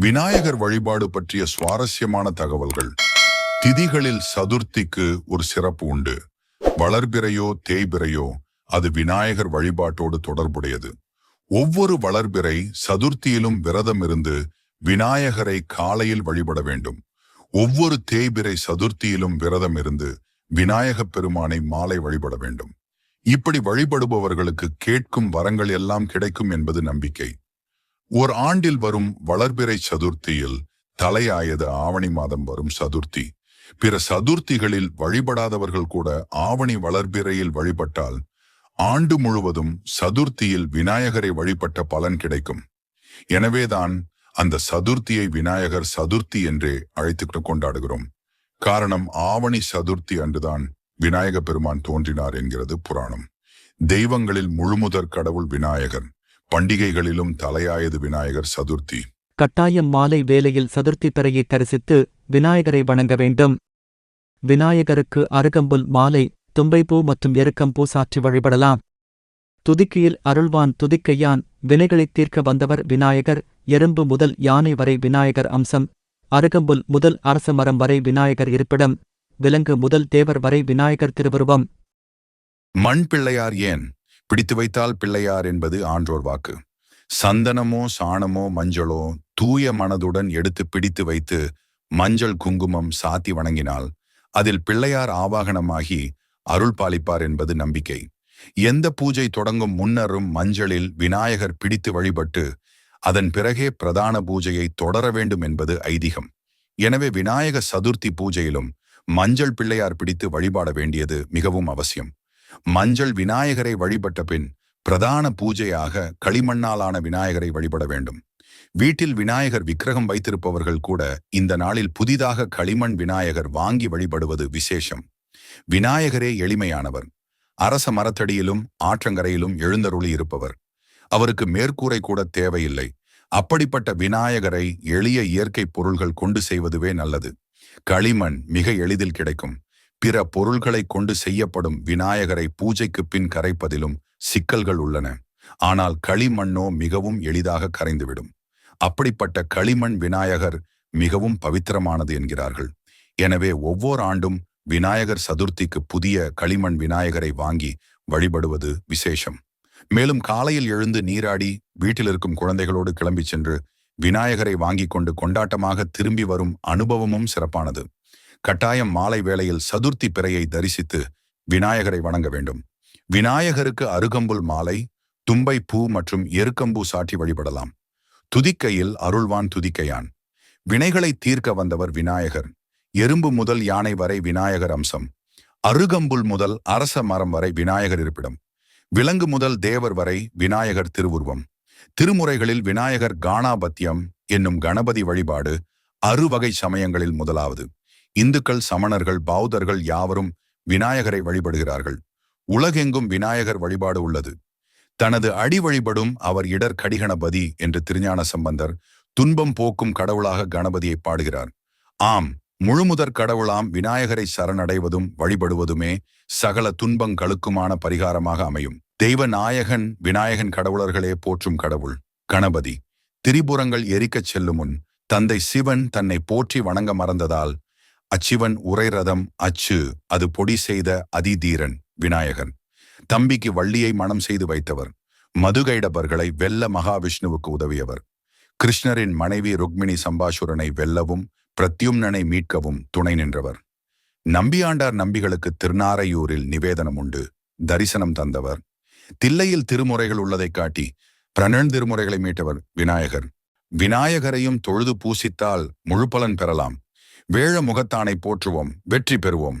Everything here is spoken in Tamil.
விநாயகர் வழிபாடு பற்றிய சுவாரஸ்யமான தகவல்கள். திதிகளில் சதுர்த்திக்கு ஒரு சிறப்பு உண்டு. வளர்பிறையோ தேய்பிறையோ அது விநாயகர் வழிபாட்டோடு தொடர்புடையது. ஒவ்வொரு வளர்பிறை சதுர்த்தியிலும் விரதம் இருந்து விநாயகரை காலையில் வழிபட வேண்டும். ஒவ்வொரு தேய்பிறை சதுர்த்தியிலும் விரதம் இருந்து விநாயகப் பெருமானை மாலை வழிபட வேண்டும். இப்படி வழிபடுபவர்களுக்கு கேட்கும் வரங்கள் எல்லாம் கிடைக்கும் என்பது நம்பிக்கை. ஓர் ஆண்டில் வரும் வளர்பிறை சதுர்த்தியில் தலையாயது ஆவணி மாதம் வரும் சதுர்த்தி. பிற சதுர்த்திகளில் வழிபடாதவர்கள் கூட ஆவணி வளர்பிறையில் வழிபட்டால் ஆண்டு முழுவதும் சதுர்த்தியில் விநாயகரை வழிபட்ட பலன் கிடைக்கும். எனவேதான் அந்த சதுர்த்தியை விநாயகர் சதுர்த்தி என்றே அழைத்துக் கொண்டாடுகிறோம். காரணம் ஆவணி சதுர்த்தி அன்றுதான் விநாயக பெருமான் தோன்றினார் என்கிறது புராணம். தெய்வங்களில் முழுமுதற் கடவுள் விநாயகர். பண்டிகைகளிலும் தலையாயது விநாயகர் சதுர்த்தி. கட்டாயம் மாலை வேளையில் சதுர்த்தி பிறையை தரிசித்து விநாயகரை வணங்க வேண்டும். விநாயகருக்கு அருகம்புல் மாலை தும்பைப்பூ மற்றும் எருக்கம்பூ சாற்றி வழிபடலாம். துதிக்கையில் அருள்வான் துதிக்கையான் வினைகளைத் தீர்க்க வந்தவர் விநாயகர் எறும்பு முதல் யானை வரை விநாயகர் அம்சம் அருகம்புல் முதல் அரச மரம் வரை விநாயகர் இருப்பிடம் விலங்கு முதல் தேவர் வரை விநாயகர் திருவுருவம். மண் பிள்ளையார் ஏன்? பிடித்து வைத்தால் பிள்ளையார் என்பது ஆன்றோர் வாக்கு. சந்தனமோ சாணமோ மஞ்சளோ தூய மனதுடன் எடுத்து பிடித்து வைத்து மஞ்சள் குங்குமம் சாத்தி வணங்கினால் அதில் பிள்ளையார் ஆவாகனமாகி அருள் பாலிப்பார் என்பது நம்பிக்கை. எந்த பூஜை தொடங்கும் முன்னரும் மஞ்சளில் விநாயகர் பிடித்து வழிபட்டு அதன் பிறகே பிரதான பூஜையை தொடர வேண்டும் என்பது ஐதீகம். எனவே விநாயக சதுர்த்தி பூஜையிலும் மஞ்சள் பிள்ளையார் பிடித்து வழிபாட வேண்டியது மிகவும் அவசியம். மஞ்சள் விநாயகரை வழிபட்ட பின் பிரதான பூஜையாக களிமண்ணாலான விநாயகரை வழிபட வேண்டும். வீட்டில் விநாயகர் விக்கிரகம் வைத்திருப்பவர்கள் கூட இந்த நாளில் புதிதாக களிமண் விநாயகர் வாங்கி வழிபடுவது விசேஷம். விநாயகரே எளிமையானவர். அரச மரத்தடியிலும் ஆற்றங்கரையிலும் எழுந்தருளி இருப்பவர். அவருக்கு மேற்கூரை கூட தேவையில்லை. அப்படிப்பட்ட விநாயகரை எளிய இயற்கை பொருள்கள் கொண்டு செய்வதுவே நல்லது. களிமண் மிக எளிதில் கிடைக்கும். பிற பொருள்களை கொண்டு செய்யப்படும் விநாயகரை பூஜைக்கு பின் கரைப்பதிலும் சிக்கல்கள் உள்ளன. ஆனால் களிமண்ணோ மிகவும் எளிதாக கரைந்துவிடும். அப்படிப்பட்ட களிமண் விநாயகர் மிகவும் பவித்திரமானது என்கிறார்கள். எனவே ஒவ்வொரு ஆண்டும் விநாயகர் சதுர்த்திக்கு புதிய களிமண் விநாயகரை வாங்கி வழிபடுவது விசேஷம். மேலும் காலையில் எழுந்து நீராடி வீட்டில் இருக்கும் குழந்தைகளோடு கிளம்பிச் சென்று விநாயகரை வாங்கிக் கொண்டு கொண்டாட்டமாக திரும்பி வரும் அனுபவமும் சிறப்பானது. கட்டாயம் மாலை வேளையில் சதுர்த்தி பிறையை தரிசித்து விநாயகரை வணங்க வேண்டும். விநாயகருக்கு அருகம்புல் மாலை தும்பை பூ மற்றும் எருக்கம்பூ சாட்டி வழிபடலாம். துதிக்கையில் அருள்வான் துதிக்கையான். வினைகளை தீர்க்க வந்தவர் விநாயகர். எறும்பு முதல் யானை வரை விநாயகர் அம்சம். அருகம்புல் முதல் அரச மரம் வரை விநாயகர் இருப்பிடம். விலங்கு முதல் தேவர் வரை விநாயகர் திருவுருவம். திருமுறைகளில் விநாயகர் கானாபத்தியம் என்னும் கணபதி வழிபாடு அறுவகை சமயங்களில் முதலாவது. இந்துக்கள் சமணர்கள் பௌத்தர்கள் யாவரும் விநாயகரை வழிபடுகிறார்கள். உலகெங்கும் விநாயகர் வழிபாடு உள்ளது. தனது அடி வழிபடும் அவர் இடர் கடிகணபதி என்று திருஞான சம்பந்தர் துன்பம் போக்கும் கடவுளாக கணபதியை பாடுகிறார். ஆம் முழுமுதற் கடவுளாம் விநாயகரை சரணடைவதும் வழிபடுவதுமே சகல துன்பங்களுக்குமான பரிகாரமாக அமையும். தெய்வ நாயகன் விநாயகன் கடவுளர்களே போற்றும் கடவுள் கணபதி. திரிபுரங்கள் எரிக்கச் செல்லும் முன் தந்தை சிவன் தன்னை போற்றி வணங்க மறந்ததால் அச்சிவன் உரை ரதம் அச்சு அது பொடி செய்த அதிதீரன் விநாயகன். தம்பிக்கு வள்ளியை மனம் செய்து வைத்தவர் மதுகைடபர்களை வெல்ல மகாவிஷ்ணுவுக்கு உதவியவர். கிருஷ்ணரின் மனைவி ருக்மிணி சம்பாசுரனை வெல்லவும் பிரத்யும்னனை மீட்கவும் துணை நின்றவர். நம்பியாண்டார் நம்பிகளுக்கு திருநாரையூரில் நிவேதனம் உண்டு தரிசனம் தந்தவர். தில்லையில் திருமுறைகள் உள்ளதைக் காட்டி பிரணன் திருமுறைகளை மீட்டவர் விநாயகர். விநாயகரையும் தொழுது பூசித்தால் முழுப்பலன் பெறலாம். வேழ முகத்தானை போற்றுவோம் வெற்றி பெறுவோம்.